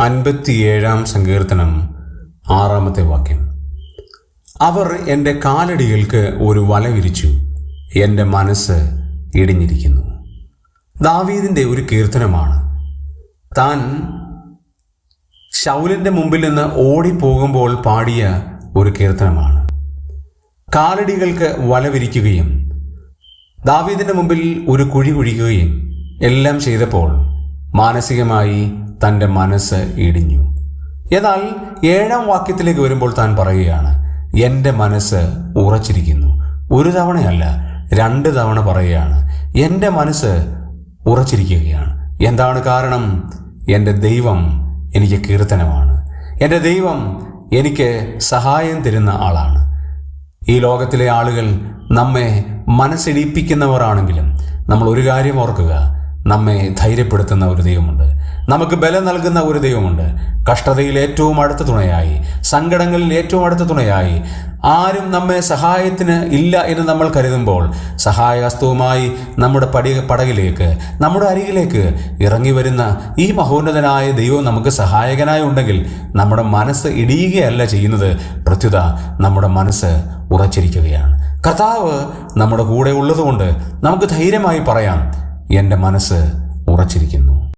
അൻപത്തിയേഴാം സങ്കീർത്തനം ആറാമത്തെ വാക്യം. അവർ എന്റെ കാലടികൾക്ക് ഒരു വല വിരിച്ചു എന്റെ മനസ്സ് ഇടിഞ്ഞിരിക്കുന്നു. ദാവീദിന്റെ ഒരു കീർത്തനമാണ്. താൻ ശൗലിന്റെ മുമ്പിൽ നിന്ന് ഓടിപ്പോകുമ്പോൾ പാടിയ ഒരു കീർത്തനമാണ്. കാലടികൾക്ക് വല വിരിക്കുകയും ദാവീദിന്റെ മുമ്പിൽ ഒരു കുഴി കുഴിക്കുകയും എല്ലാം ചെയ്തപ്പോൾ മാനസികമായി തന്റെ മനസ്സ് ഇടിഞ്ഞു. എന്നാൽ ഏഴാം വാക്യത്തിലേക്ക് വരുമ്പോൾ താൻ പറയുകയാണ് എന്റെ മനസ്സ് ഉറച്ചിരിക്കുന്നു. ഒരു തവണയല്ല രണ്ട് തവണ പറയുകയാണ് എന്റെ മനസ്സ് ഉറച്ചിരിക്കുകയാണ്. എന്താണ് കാരണം? എന്റെ ദൈവം എനിക്ക് കീർത്തനമാണ്. എന്റെ ദൈവം എനിക്ക് സഹായം തരുന്ന ആളാണ്. ഈ ലോകത്തിലെ ആളുകൾ നമ്മെ മനസ്സിടിപ്പിക്കുന്നവരാണെങ്കിലും നമ്മൾ ഒരു കാര്യം ഓർക്കുക നമ്മെ ധൈര്യപ്പെടുത്തുന്ന ഒരു ദൈവമുണ്ട്. നമുക്ക് ബലം നൽകുന്ന ഒരു ദൈവമുണ്ട്. കഷ്ടതയിൽ ഏറ്റവും അടുത്ത തുണയായി സങ്കടങ്ങളിൽ ഏറ്റവും അടുത്ത തുണയായി ആരും നമ്മെ സഹായത്തിന് ഇല്ല എന്ന് നമ്മൾ കരുതുമ്പോൾ സഹായഹസ്തവുമായി നമ്മുടെ പടി പടകിലേക്ക് നമ്മുടെ അരികിലേക്ക് ഇറങ്ങി വരുന്ന ഈ മഹോന്നതനായ ദൈവം നമുക്ക് സഹായകനായി ഉണ്ടെങ്കിൽ നമ്മുടെ മനസ്സ് ഇടിയുകയല്ല ചെയ്യുന്നത്. പ്രത്യുത നമ്മുടെ മനസ്സ് ഉറച്ചിരിക്കുകയാണ്. കർത്താവ് നമ്മുടെ കൂടെ ഉള്ളതുകൊണ്ട് നമുക്ക് ധൈര്യമായി പറയാം. എന്റെ മനസ്സ് ഉറച്ചിരിക്കുന്നു.